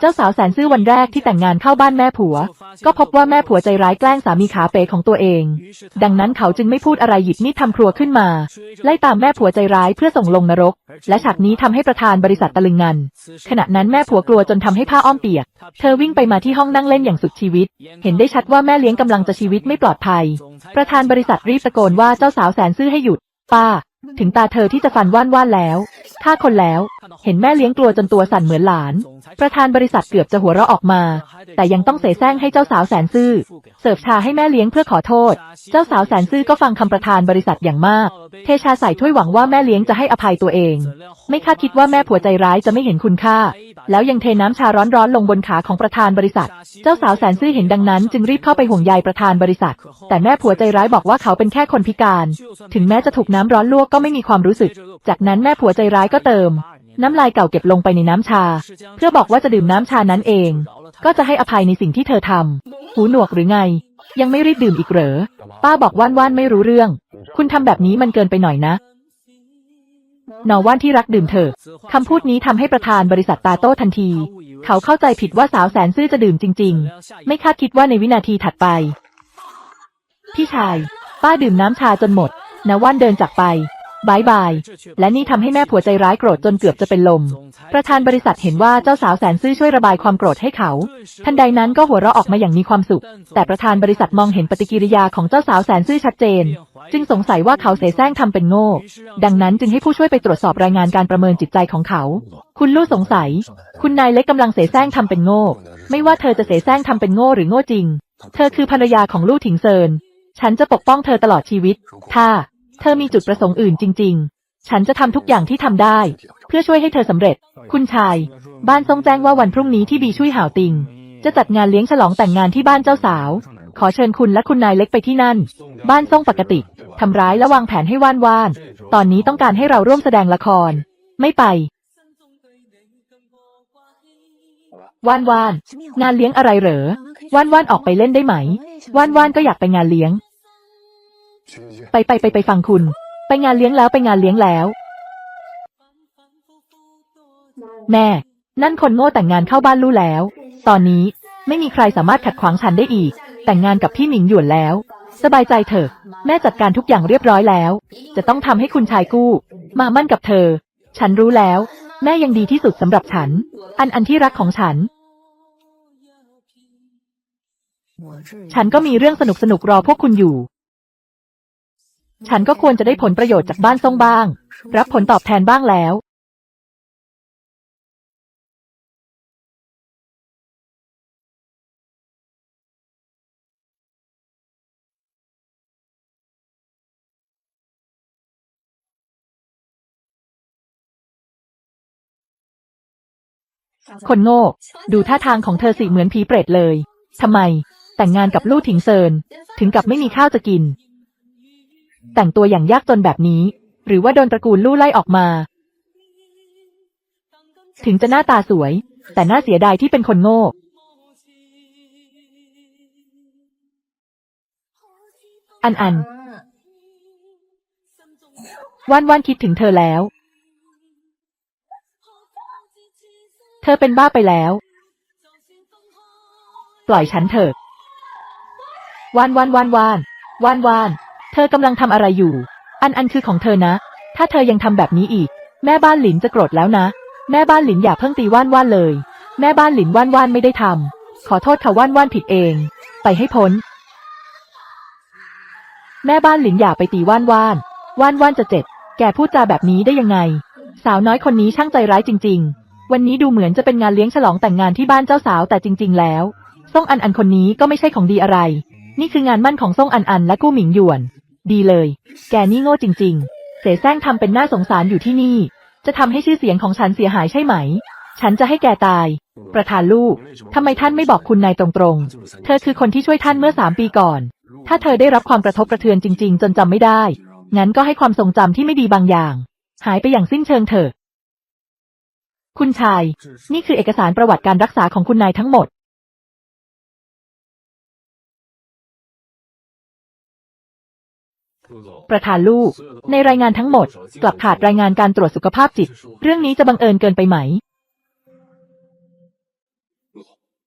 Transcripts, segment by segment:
เจ้าสาวแสนซื่อวันแรกที่แต่งงานเข้าบ้านแม่ผัว ก็พบว่าแม่ผัวใจร้ายแกล้งสามีขาเป๋ของตัวเอง ดังนั้นเขาจึงไม่พูดอะไรหยิบมีดทำครัวขึ้นมา ไล่ตามแม่ผัวใจร้ายเพื่อส่งลงนรก และฉากนี้ทำให้ประธานบริษัทตะลึงงัน ขณะนั้นแม่ผัวกลัวจนทำให้ผ้าอ้อมเปียก เธอวิ่งไปมาที่ห้องนั่งเล่นอย่างสุดชีวิต เห็นได้ชัดว่าแม่เลี้ยงกำลังจะชีวิตไม่ปลอดภัย ประธานบริษัทรีบตะโกนว่าเจ้าสาวแสนซื่อให้หยุด ป้า ถึงตาเธอที่จะฟันว่านว่านแล้วฆ่าคนแล้ว เห็นแม่เลี้ยงกลัวจนตัวสั่นเหมือนหลาน ประธานบริษัทเกือบจะหัวเราะออกมา แต่ยังต้องเสแสร้งให้เจ้าสาวแสนซื่อ เสิร์ฟชาให้แม่เลี้ยงเพื่อขอโทษ เจ้าสาวแสนซื่อก็ฟังคำประธานบริษัทอย่างมาก เทชาใส่ถ้วยหวังว่าแม่เลี้ยงจะให้อภัยตัวเอง ไม่คาดคิดว่าแม่ผัวใจร้ายจะไม่เห็นคุณค่า แล้วยังเทน้ำชาร้อนๆลงบนขาของประธานบริษัท เจ้าสาวแสนซื่อเห็นดังนั้น จึงรีบเข้าไปห่วงใยประธานบริษัท แต่แม่ผัวใจร้ายบอกว่าเขาเป็นแค่คนพิการ ถึงแม้จะถูกน้ำร้อนลวกก็ไม่มีความรู้สึก จากนั้นแม่ผัวใจร้ายก็เติม น้ำลายเก่าเก็บลงไปในน้ำชา เพื่อบอกว่าจะดื่มน้ำชานั้นเอง ก็จะให้อภัยในสิ่งที่เธอทำหูหนวกหรือไง ยังไม่รีบดื่มอีกเหรอ ป้าบอกว่านว่านไม่รู้เรื่อง คุณทำแบบนี้มันเกินไปหน่อยนะ นอว่านที่รักดื่มเถอะคำพูดนี้ทำให้ประธานบริษัทตาโต้ทันที เขาเข้าใจผิดว่าสาวแสนซื่อจะดื่มจริง ๆ ไม่คาดคิดว่าในวินาทีถัดไป พี่ชาย ป้าดื่มน้ำชาจนหมดนว่านเดินจากไป บายบาย และนี่ทำให้แม่ผัวใจร้ายโกรธจนเกือบจะเป็นลม ประธานบริษัทเห็นว่าเจ้าสาวแสนซื่อช่วยระบายความโกรธให้เขา ทันใดนั้นก็หัวเราะออกมาอย่างมีความสุข แต่ประธานบริษัทมองเห็นปฏิกิริยาของเจ้าสาวแสนซื่อชัดเจน จึงสงสัยว่าเขาเสแสร้งทำเป็นโง่ ดังนั้นจึงให้ผู้ช่วยไปตรวจสอบรายงานการประเมินจิตใจของเขา คุณลู่สงสัย คุณนายเล็กกำลังเสแสร้งทำเป็นโง่ ไม่ว่าเธอจะเสแสร้งทำเป็นโง่หรือโง่จริง เธอคือภรรยาของลู่ถิงเซิน ฉันจะปกป้องเธอตลอดชีวิต ถ้า เธอมีจุดประสงค์อื่นจริง ๆ ฉันจะทำทุกอย่างที่ทำได้ เพื่อช่วยให้เธอสำเร็จ คุณชาย บ้านทรงแจ้งว่าวันพรุ่งนี้ที่บีช่วยห่าวติง จะจัดงานเลี้ยงฉลองแต่งงานที่บ้านเจ้าสาว ขอเชิญคุณและคุณนายเล็กไปที่นั่น บ้านทรงปกติทำร้ายและวางแผนให้ว่านว่าน ตอนนี้ต้องการให้เราร่วมแสดงละคร ไม่ไป ว่านว่าน งานเลี้ยงอะไรเหรอ ว่านว่านออกไปเล่นได้ไหม ว่านว่านก็อยากไปงานเลี้ยง ไปไปไปไปฟังคุณ ไปงานเลี้ยงแล้วไปงานเลี้ยงแล้วแน่นั่นคนโง่แต่งงานเข้าบ้านลู่แล้ว ตอนนี้ไม่มีใครสามารถขัดขวางฉันได้อีก แต่งงานกับพี่หมิงหยวนแล้ว สบายใจเถอะ แม่จัดการทุกอย่างเรียบร้อยแล้ว จะต้องทำให้คุณชายกู้ มามั่นกับเธอ ฉันรู้แล้ว แม่ยังดีที่สุดสำหรับฉัน อันอันที่รักของฉัน ฉันก็มีเรื่องสนุกสนุกๆรอพวกคุณอยู่ ฉันก็ควรจะได้ผลประโยชน์จากบ้านซ่งบ้าง รับผลตอบแทนบ้างแล้วคนโง่ ดูท่าทางของเธอสิเหมือนผีเปรตเลย ทำไม แต่งงานกับลู่ถิงเซิน ถึงกับไม่มีข้าวจะกิน แต่งตัวอย่างยากจนแบบนี้ หรือว่าโดนตระกูลลู่ไล่ออกมา ถึงจะหน้าตาสวย แต่น่าเสียดายที่เป็นคนโง่ อันอันว่านว่านคิดถึงเธอแล้ว เธอเป็นบ้าไปแล้ว ปล่อยฉันเถอะวานวานวานวานวานวาน เธอกำลังทำอะไรอยู่ อันอันคือของเธอนะ ถ้าเธอยังทำแบบนี้อีก แม่บ้านหลินจะโกรธแล้วนะ แม่บ้านหลินอย่าเพิ่งตีว่านว่านเลย แม่บ้านหลินว่านว่านไม่ได้ทำขอโทษค่ะว่านว่านผิดเอง ไปให้พ้น แม่บ้านหลินอย่าไปตีว่านว่านว่านว่านจะเจ็บ แกพูดจาแบบนี้ได้ยังไง สาวน้อยคนนี้ช่างใจร้ายจริง ๆ วันนี้ดูเหมือนจะเป็นงานเลี้ยงฉลองแต่งงานที่บ้านเจ้าสาวแต่จริง ๆ แล้ว ซ่งอันอันคนนี้ก็ไม่ใช่ของดีอะไร นี่คืองานมั่นของซ่งอันอันและกู้หมิงหยวน ดีเลย แกนี่โง่จริง ๆ เสแสร้งทำเป็นน่าสงสารอยู่ที่นี่ จะทำให้ชื่อเสียงของฉันเสียหายใช่ไหม ฉันจะให้แกตาย ประธานลูก ทำไมท่านไม่บอกคุณนายตรงๆ เธอคือคนที่ช่วยท่านเมื่อสามปีก่อน ถ้าเธอได้รับความกระทบกระเทือนจริง ๆ จนจำไม่ได้ งั้นก็ให้ความทรงจำที่ไม่ดีบางอย่าง หายไปอย่างสิ้นเชิงเถอะ คุณชาย นี่คือเอกสารประวัติการรักษาของคุณนายทั้งหมด ประธานลูก ในรายงานทั้งหมด กลับขาดรายงานการตรวจสุขภาพจิต เรื่องนี้จะบังเอิญเกินไปไหม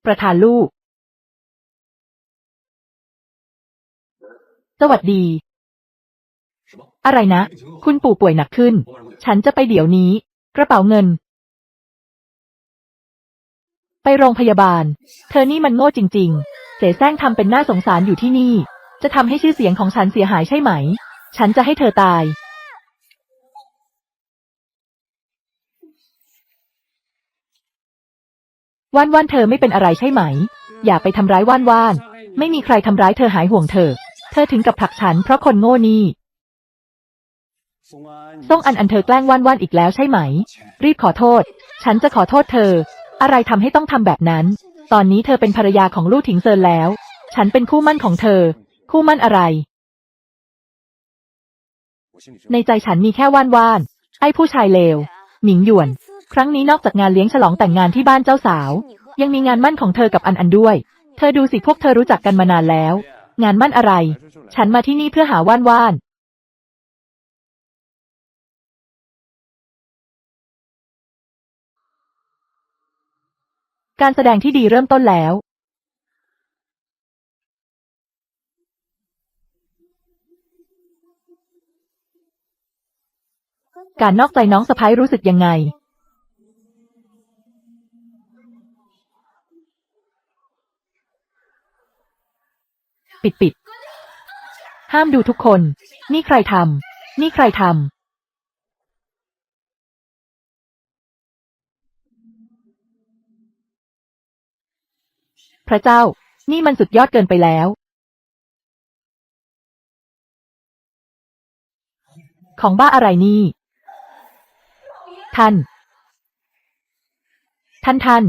ประธานลูก สวัสดี อะไรนะ คุณปู่ป่วยหนักขึ้น ฉันจะไปเดี๋ยวนี้ กระเป๋าเงิน ไปโรงพยาบาล เธอนี่มันโง่จริง ๆ เสแสร้งทำเป็นน่าสงสารอยู่ที่นี่ จะทำให้ชื่อเสียงของฉันเสียหายใช่ไหม ฉันจะให้เธอตาย ว่านว่านเธอไม่เป็นอะไรใช่ไหม อย่าไปทำร้ายว่านว่าน ไม่มีใครทำร้ายเธอหายห่วงเธอ เธอถึงกับผลักฉันเพราะคนโง่นี่ส่งอันอันเธอแกล้งว่านว่านอีกแล้วใช่ไหม รีบขอโทษ ฉันจะขอโทษเธอ อะไรทำให้ต้องทำแบบนั้น ตอนนี้เธอเป็นภรรยาของลู่ถิงเซินแล้ว ฉันเป็นคู่มั่นของเธอ คู่มั่นอะไร ในใจฉันมีแค่ว่านว่านไอ้ผู้ชายเลวหมิงหยวน ครั้งนี้นอกจากงานเลี้ยงฉลองแต่งงานที่บ้านเจ้าสาว ยังมีงานมั่นของเธอกับอันอันด้วย เธอดูสิพวกเธอรู้จักกันมานานแล้ว งานมั่นอะไร ฉันมาที่นี่เพื่อหาว่านว่านการแสดงที่ดีเริ่มต้นแล้ว การนอกใจน้องสะพ้ายรู้สึกยังไง ปิดปิด ห้ามดูทุกคน นี่ใครทำ นี่ใครทำพระเจ้า นี่มันสุดยอดเกินไปแล้ว ของบ้าอะไรนี่ ท่าน ท่านท่าน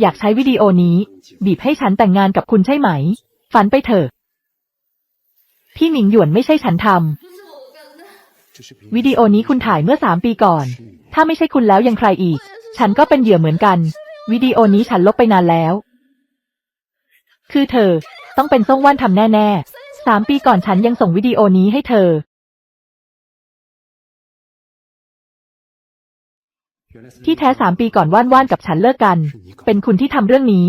อยากใช้วิดีโอนี้ บีบให้ฉันแต่งงานกับคุณใช่ไหม ฝันไปเถอะ พี่หมิงหยวนไม่ใช่ฉันทำวิดีโอนี้คุณถ่ายเมื่อสามปีก่อน ถ้าไม่ใช่คุณแล้วยังใครอีก ฉันก็เป็นเหยื่อเหมือนกัน วิดีโอนี้ฉันลบไปนานแล้ว คือเธอ ต้องเป็นซ่งว่านทำแน่ๆสามปีก่อนฉันยังส่งวิดีโอนี้ให้เธอ ที่แท้สามปีก่อนว่านว่านกับฉันเลิกกัน เป็นคุณที่ทำเรื่องนี้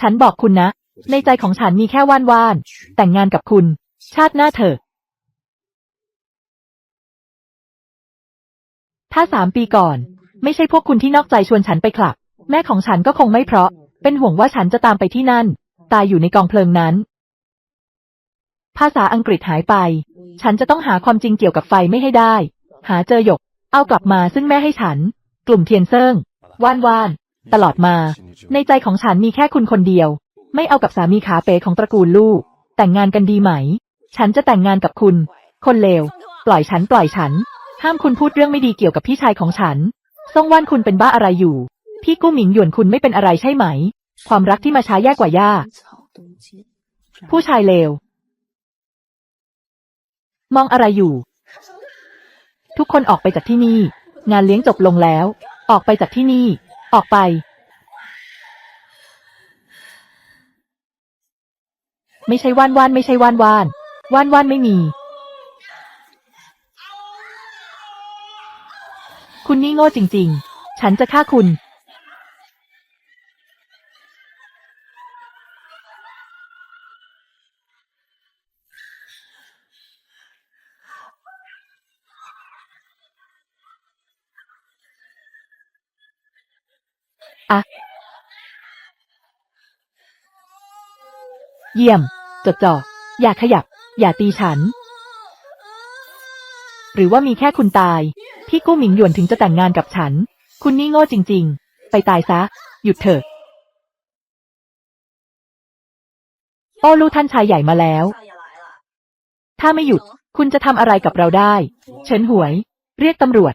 ฉันบอกคุณนะ ในใจของฉันมีแค่ว่านว่าน แต่งงานกับคุณ ชาติหน้าเถอะถ้าสามปีก่อน ไม่ใช่พวกคุณที่นอกใจชวนฉันไปคลับ แม่ของฉันก็คงไม่เพราะ เป็นห่วงว่าฉันจะตามไปที่นั่น ตายอยู่ในกองเพลิงนั้น ภาษาอังกฤษหายไป ฉันจะต้องหาความจริงเกี่ยวกับไฟไม่ให้ได้ หาเจอหยก เอากลับมาซึ่งแม่ให้ฉัน กลุ่มเทียนเซิงว่านว่านตลอดมา ในใจของฉันมีแค่คุณคนเดียว ไม่เอากับสามีขาเป๋ของตระกูลลูก แต่งงานกันดีไหม ฉันจะแต่งงานกับคุณ คนเลว ปล่อยฉันปล่อยฉัน ห้ามคุณพูดเรื่องไม่ดีเกี่ยวกับพี่ชายของฉันซ่งว่านคุณเป็นบ้าอะไรอยู่ พี่กู้หมิงหยวนคุณไม่เป็นอะไรใช่ไหม ความรักที่มาช้าแย่กว่าย่า ผู้ชายเลว มองอะไรอยู่ ทุกคนออกไปจากที่นี่ งานเลี้ยงจบลงแล้ว ออกไปจากที่นี่ ออกไป ไม่ใช่ว่านว่านไม่ใช่ว่านว่านว่านว่านไม่มี คุณนี่โง่จริง ๆ ฉันจะฆ่าคุณ อะ เยี่ยม จดจ่อ อย่าขยับ อย่าตีฉัน หรือว่ามีแค่คุณตาย พี่กู้หมิงหยวนถึงจะแต่งงานกับฉัน คุณนี่โง่จริง ๆ ไปตายซะ หยุดเถอะ โอ้ลูกท่านชายใหญ่มาแล้ว ถ้าไม่หยุด คุณจะทำอะไรกับเราได้ เฉินหวย เรียกตำรวจ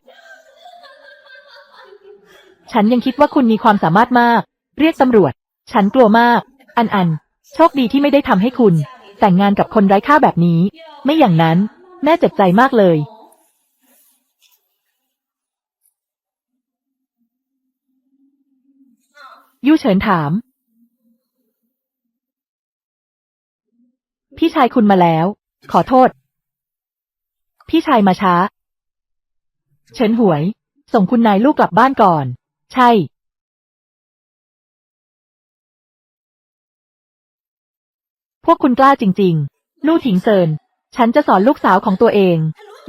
ฉันยังคิดว่าคุณมีความสามารถมาก เรียกตำรวจ ฉันกลัวมาก อันอัน โชคดีที่ไม่ได้ทำให้คุณ แต่งงานกับคนไร้ค่าแบบนี้ ไม่อย่างนั้น แม่เจ็บใจมากเลย ยู่เฉินถาม พี่ชายคุณมาแล้ว ขอโทษ พี่ชายมาช้า เฉินหวย ส่งคุณนายลูกกลับบ้านก่อน ใช่ พวกคุณกล้าจริง ๆ ลู่ถิงเซิน ฉันจะสอนลูกสาวของตัวเอง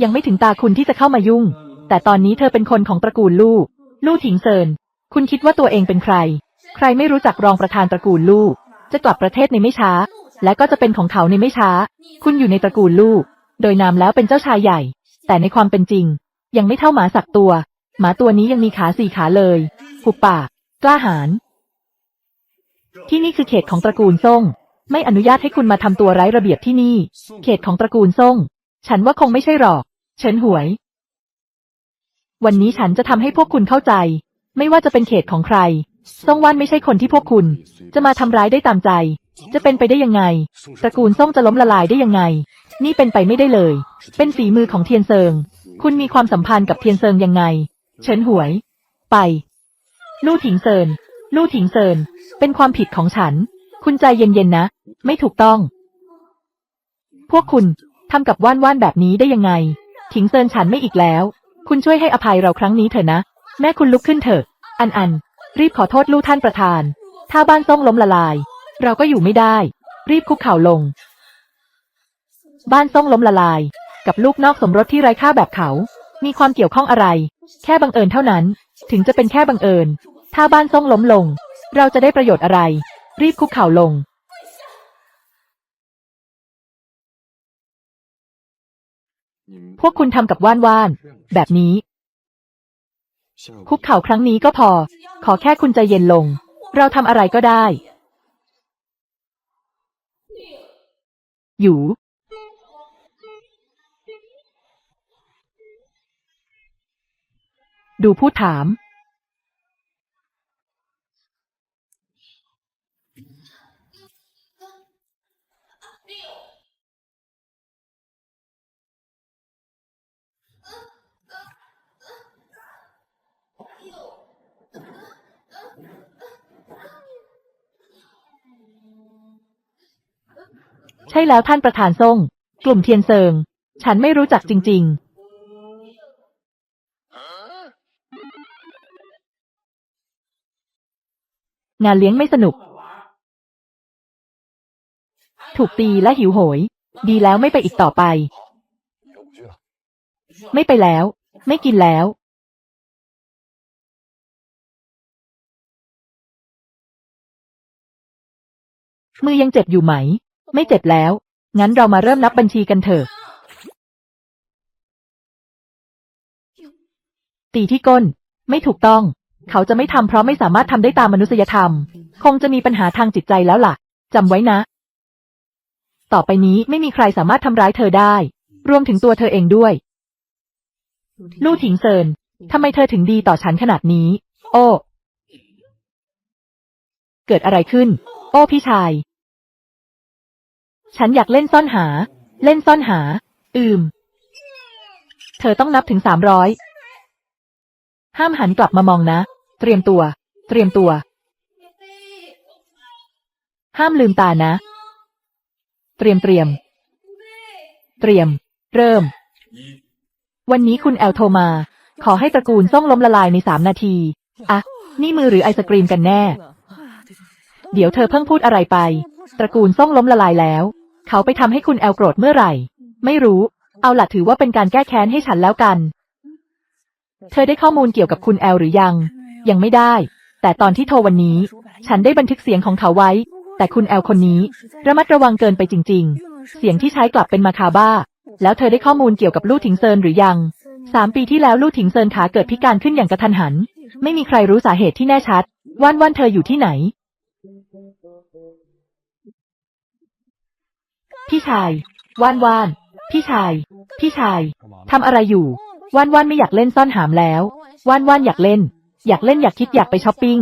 ยังไม่ถึงตาคุณที่จะเข้ามายุ่ง แต่ตอนนี้เธอเป็นคนของตระกูลลู่ ลู่ถิงเซิน คุณคิดว่าตัวเองเป็นใคร ใครไม่รู้จักรองประธานตระกูลลู่ จะกลับประเทศในไม่ช้า และก็จะเป็นของเขาในไม่ช้า คุณอยู่ในตระกูลลู่ โดยนามแล้วเป็นเจ้าชายใหญ่ แต่ในความเป็นจริง ยังไม่เท่าหมาสักตัว หมาตัวนี้ยังมีขาสี่ขาเลยหุบปาก กล้าหาญที่นี่คือเขตของตระกูลซ่ง ไม่อนุญาตให้คุณมาทำตัวไร้ระเบียบที่นี่ เขตของตระกูลซ่ง ฉันว่าคงไม่ใช่หรอก เฉินหวย วันนี้ฉันจะทำให้พวกคุณเข้าใจ ไม่ว่าจะเป็นเขตของใคร ซ่งว่านไม่ใช่คนที่พวกคุณ จะมาทำร้ายได้ตามใจ จะเป็นไปได้ยังไง ตระกูลซ่งจะล้มละลายได้ยังไง นี่เป็นไปไม่ได้เลย เป็นฝีมือของเทียนเซิง คุณมีความสัมพันธ์กับเทียนเซิงยังไง เฉินหวย ไป ลู่ถิงเซิน ลู่ถิงเซิน เป็นความผิดของฉัน คุณใจเย็นๆนะ ไม่ถูกต้อง พวกคุณทำกับว่านว่านแบบนี้ได้ยังไง ถิงเซินฉันไม่อีกแล้ว คุณช่วยให้อภัยเราครั้งนี้เถอะนะ แม่คุณลุกขึ้นเถอะ อันอัน รีบขอโทษลู่ท่านประธาน ถ้าบ้านซ่งล้มละลาย เราก็อยู่ไม่ได้ รีบคุกเข่าลง บ้านซ่งล้มละลาย กับลูกนอกสมรสที่ไร้ค่าแบบเขา มีความเกี่ยวข้องอะไร แค่บังเอิญเท่านั้น ถึงจะเป็นแค่บังเอิญ ถ้าบ้านซ่งล้มลง เราจะได้ประโยชน์อะไร รีบคุกเข่าลง พวกคุณทำกับว่านว่านแบบนี้ คุกเข่าครั้งนี้ก็พอ ขอแค่คุณใจเย็นลง เราทำอะไรก็ได้ อยู่ ดูพูดถาม แล้วท่านประธานซ่ง กลุ่มเทียนเซิง ฉันไม่รู้จักจริง ๆงานเลี้ยงไม่สนุก ถูกตีและหิวโหย ดีแล้วไม่ไปอีกต่อไป ไม่ไปแล้ว ไม่กินแล้ว มือยังเจ็บอยู่ไหม ไม่เจ็บแล้ว งั้นเรามาเริ่มนับบัญชีกันเถอะ ตีที่ก้น ไม่ถูกต้อง เขาจะไม่ทำเพราะไม่สามารถทำได้ตามมนุษยธรรม คงจะมีปัญหาทางจิตใจแล้วล่ะจำไว้นะ ต่อไปนี้ไม่มีใครสามารถทำร้ายเธอได้ รวมถึงตัวเธอเองด้วย ลู่ถิงเซินทำไมเธอถึงดีต่อฉันขนาดนี้ โอ้ เกิดอะไรขึ้น โอ้พี่ชาย ฉันอยากเล่นซ่อนหา เล่นซ่อนหา อืม เธอต้องนับถึงสามร้อย ห้ามหันกลับมามองนะ เตรียมตัว เตรียมตัว ห้ามลืมตานะ เตรียมเตรียม เตรียม เริ่ม วันนี้คุณแอลโทรมา ขอให้ตระกูลซ่องล้มละลายในสามนาที อะ นี่มือหรือไอศกรีมกันแน่ เดี๋ยวเธอเพิ่งพูดอะไรไป ตระกูลซ่องล้มละลายแล้ว เขาไปทำให้คุณแอลโกรธเมื่อไหร่ ไม่รู้ เอาล่ะถือว่าเป็นการแก้แค้นให้ฉันแล้วกัน เธอได้ข้อมูลเกี่ยวกับคุณแอลหรือยัง ยังไม่ได้ แต่ตอนที่โทรวันนี้ ฉันได้บันทึกเสียงของเขาไว้ แต่คุณแอลคนนี้ ระมัดระวังเกินไปจริง ๆ เสียงที่ใช้กลับเป็นมาคาบ้า แล้วเธอได้ข้อมูลเกี่ยวกับลู่ถิงเซินหรือยังสามปีที่แล้วลู่ถิงเซินขาเกิดพิการขึ้นอย่างกระทันหัน ไม่มีใครรู้สาเหตุที่แน่ชัด ว่านว่านเธออยู่ที่ไหน พี่ชาย ว่านว่าน พี่ชาย พี่ชาย ทำอะไรอยู่ ว่านว่านไม่อยากเล่นซ่อนหามแล้ว ว่านว่านอยากเล่น อยากเล่นอยากคิดอยากไปช้อปปิ้ง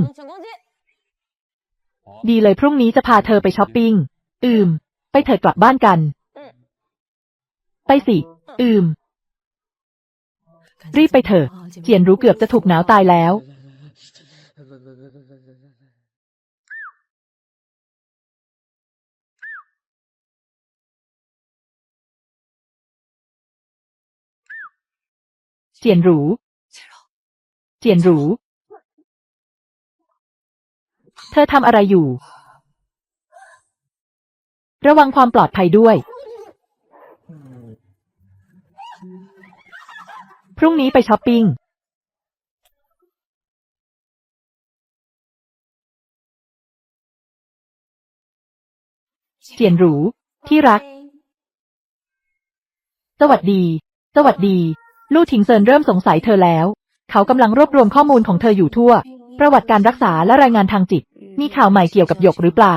ดีเลยพรุ่งนี้จะพาเธอไปช้อปปิ้ง อืม ไปเถิดกลับบ้านกัน ไปสิ อืม รีบไปเถอะ เจียนรู้เกือบจะถูกหนาวตายแล้ว เจียนหรู เจียนหรู เธอทำอะไรอยู่ ระวังความปลอดภัยด้วย พรุ่งนี้ไปช้อปปิ้ง เจียนหรู ที่รัก สวัสดี สวัสดี ลู่ถิงเซินเริ่มสงสัยเธอแล้ว เขากำลังรวบรวมข้อมูลของเธออยู่ทั่ว ประวัติการรักษาและรายงานทางจิต มีข่าวใหม่เกี่ยวกับหยกหรือเปล่า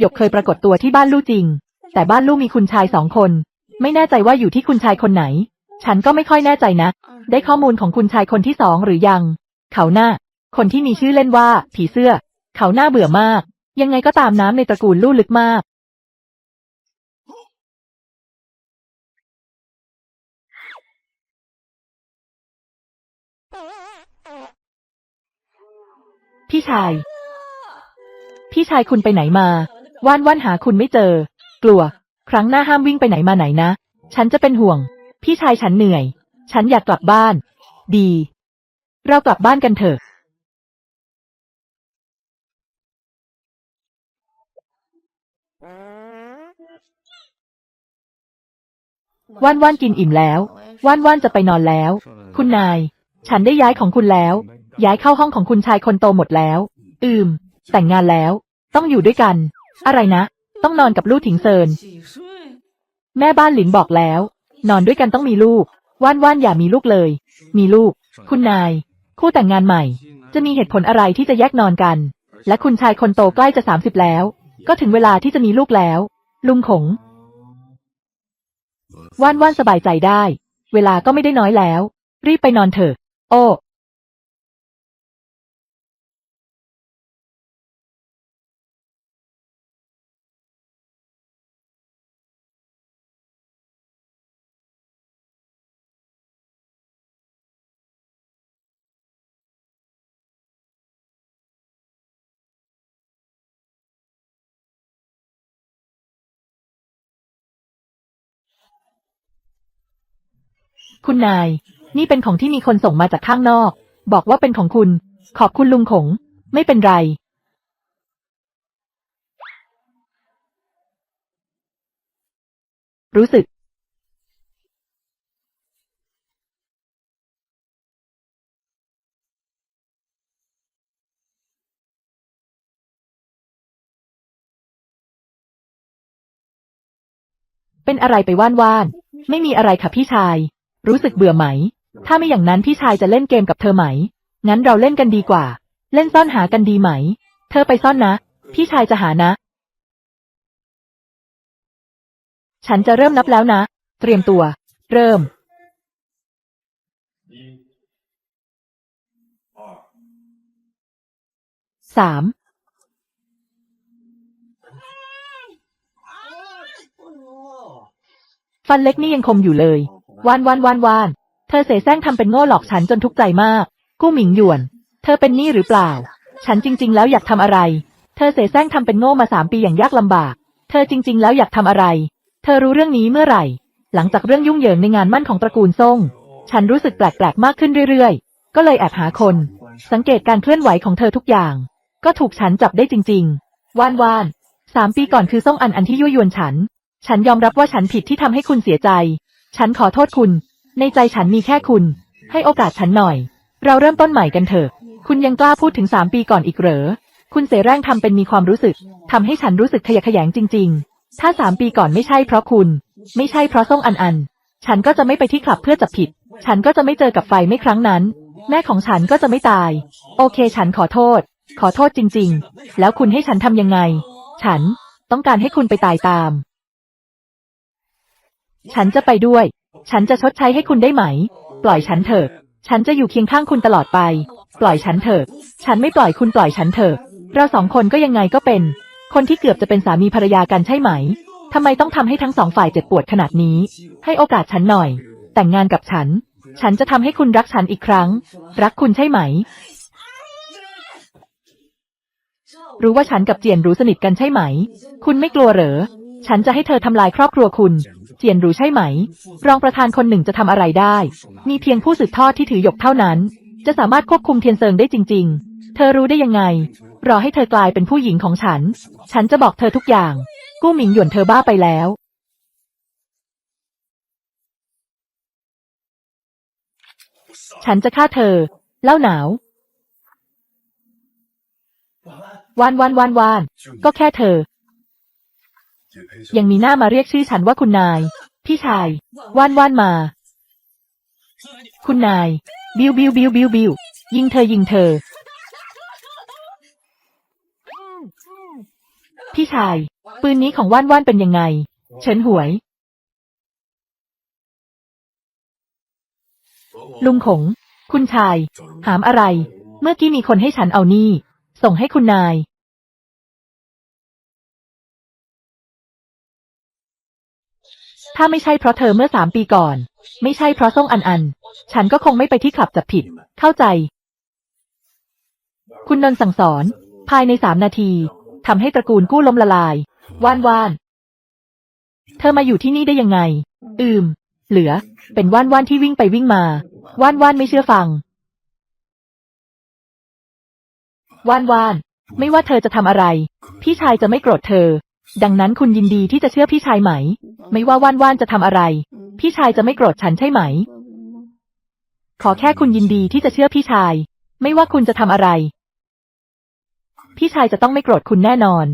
หยกเคยปรากฏตัวที่บ้านลู่จริง แต่บ้านลู่มีคุณชายสองคน ไม่แน่ใจว่าอยู่ที่คุณชายคนไหน ฉันก็ไม่ค่อยแน่ใจนะ ได้ข้อมูลของคุณชายคนที่สองหรือยัง เขาหน้า คนที่มีชื่อเล่นว่า ผีเสื้อ เขาหน้าเบื่อมาก ยังไงก็ตามน้ำในตระกูลลู่ลึกมาก พี่ชาย พี่ชายคุณไปไหนมา ว่านว่านหาคุณไม่เจอ กลัว ครั้งหน้าห้ามวิ่งไปไหนมาไหนนะ ฉันจะเป็นห่วง พี่ชายฉันเหนื่อย ฉันอยากกลับบ้าน ดี เรากลับบ้านกันเถอะ ว่านว่านกินอิ่มแล้ว ว่านว่านจะไปนอนแล้ว คุณนาย ฉันได้ย้ายของคุณแล้ว ย้ายเข้าห้องของคุณชายคนโตหมดแล้ว อืม แต่งงานแล้ว ต้องอยู่ด้วยกัน อะไรนะ ต้องนอนกับลูกถิงเซิน แม่บ้านหลินบอกแล้ว นอนด้วยกันต้องมีลูก ว่านว่านอย่ามีลูกเลย มีลูก คุณนาย คู่แต่งงานใหม่ จะมีเหตุผลอะไรที่จะแยกนอนกัน และคุณชายคนโตใกล้จะสามสิบแล้ว ก็ถึงเวลาที่จะมีลูกแล้ว ลุงขง ว่านว่านสบายใจได้ เวลาก็ไม่ได้น้อยแล้ว รีบไปนอนเถอะ โอ้ คุณนาย นี่เป็นของที่มีคนส่งมาจากข้างนอก บอกว่าเป็นของคุณ ขอบคุณลุงขง ไม่เป็นไร รู้สึก เป็นอะไรไปว่านว่านๆไม่มีอะไรค่ะพี่ชาย รู้สึกเบื่อไหม ถ้าไม่อย่างนั้นพี่ชายจะเล่นเกมกับเธอไหม งั้นเราเล่นกันดีกว่า เล่นซ่อนหากันดีไหม เธอไปซ่อนนะ พี่ชายจะหานะ ฉันจะเริ่มนับแล้วนะ เตรียมตัว เริ่ม สาม ฟันเล็กนี่ยังคมอยู่เลย วานวานวานวาน เธอเสแสร้งทำเป็นโง่หลอกฉันจนทุกข์ใจมาก กู้หมิงหยวน เธอเป็นหนี้หรือเปล่า ฉันจริง ๆ แล้วอยากทำอะไร เธอเสแสร้งทำเป็นโง่มาสามปีอย่างยากลำบาก เธอจริง ๆ แล้วอยากทำอะไร เธอรู้เรื่องนี้เมื่อไหร่ หลังจากเรื่องยุ่งเหยิงในงานมั่นของตระกูลซ่ง ฉันรู้สึกแปลกๆมากขึ้นเรื่อยๆ ก็เลยแอบหาคน สังเกตการเคลื่อนไหวของเธอทุกอย่าง ก็ถูกฉันจับได้จริง ๆว่านว่านสามปีก่อนคือซ่งอันอันที่ยั่วยวนฉัน ฉันยอมรับว่าฉันผิดที่ทำให้คุณเสียใจ ฉันขอโทษคุณ ในใจฉันมีแค่คุณ ให้โอกาสฉันหน่อย เราเริ่มต้นใหม่กันเถอะ คุณยังกล้าพูดถึงสามปีก่อนอีกเหรอ คุณเสแร่งทำเป็นมีความรู้สึกทำให้ฉันรู้สึกขยะแขยงจริง ๆ ถ้าสามปีก่อนไม่ใช่เพราะคุณ ไม่ใช่เพราะส่งอันอัน ฉันก็จะไม่ไปที่คลับเพื่อจับผิด ฉันก็จะไม่เจอกับไฟไม่ครั้งนั้น แม่ของฉันก็จะไม่ตาย โอเค ฉันขอโทษ ขอโทษจริง ๆ แล้วคุณให้ฉันทำยังไง ฉันต้องการให้คุณไปตายตาม ฉันจะไปด้วย ฉันจะชดใช้ให้คุณได้ไหม ปล่อยฉันเถอะ ฉันจะอยู่เคียงข้างคุณตลอดไป ปล่อยฉันเถอะ ฉันไม่ปล่อยคุณปล่อยฉันเถอะ เราสองคนก็ยังไงก็เป็น คนที่เกือบจะเป็นสามีภรรยากันใช่ไหมทำไมต้องทำให้ทั้งสองฝ่ายเจ็บปวดขนาดนี้ ให้โอกาสฉันหน่อย แต่งงานกับฉัน ฉันจะทำให้คุณรักฉันอีกครั้ง รักคุณใช่ไหม รู้ว่าฉันกับเจียนรู้สนิทกันใช่ไหม คุณไม่กลัวเหรอ ฉันจะให้เธอทำลายครอบครัวคุณ เจียนหรูใช่ไหม รองประธานคนหนึ่งจะทำอะไรได้ มีเพียงผู้สืบทอดที่ถือหยกเท่านั้น จะสามารถควบคุมเทียนเซิงได้จริง ๆ เธอรู้ได้ยังไง รอให้เธอกลายเป็นผู้หญิงของฉัน ฉันจะบอกเธอทุกอย่าง กู้หมิงหยวนเธอบ้าไปแล้วฉันจะฆ่าเธอ เล่าหนาว วานวานวานวาน ก็แค่เธอ ยังมีหน้ามาเรียกชื่อฉันว่าคุณนาย พี่ชาย ว่านว่านมา คุณนาย บิวบิวบิวบิวบิวยิงเธอยิงเธอ พี่ชาย ปืนนี้ของว่านว่านเป็นยังไง เฉินหวย ลุงขง คุณชายหามอะไร เมื่อกี้มีคนให้ฉันเอานี่ ส่งให้คุณนาย ถ้าไม่ใช่เพราะเธอเมื่อสามปีก่อน ไม่ใช่เพราะส่งอันอัน ฉันก็คงไม่ไปที่คลับจับผิด เข้าใจ คุณนนท์สั่งสอน ภายในสามนาทีทำให้ตระกูลกู้ล้มละลาย ว่านว่าน เธอมาอยู่ที่นี่ได้ยังไง อืม เหลือ เป็นว่านว่านที่วิ่งไปวิ่งมา ว่านว่านไม่เชื่อฟัง ว่านว่าน ไม่ว่าเธอจะทำอะไร พี่ชายจะไม่โกรธเธอ ดังนั้นคุณยินดีที่จะเชื่อพี่ชายไหม ไม่ว่าว่านว่านจะทำอะไร พี่ชายจะไม่โกรธฉันใช่ไหม ขอแค่คุณยินดีที่จะเชื่อพี่ชาย ไม่ว่าคุณจะทำอะไร พี่ชายจะต้องไม่โกรธคุณแน่นอน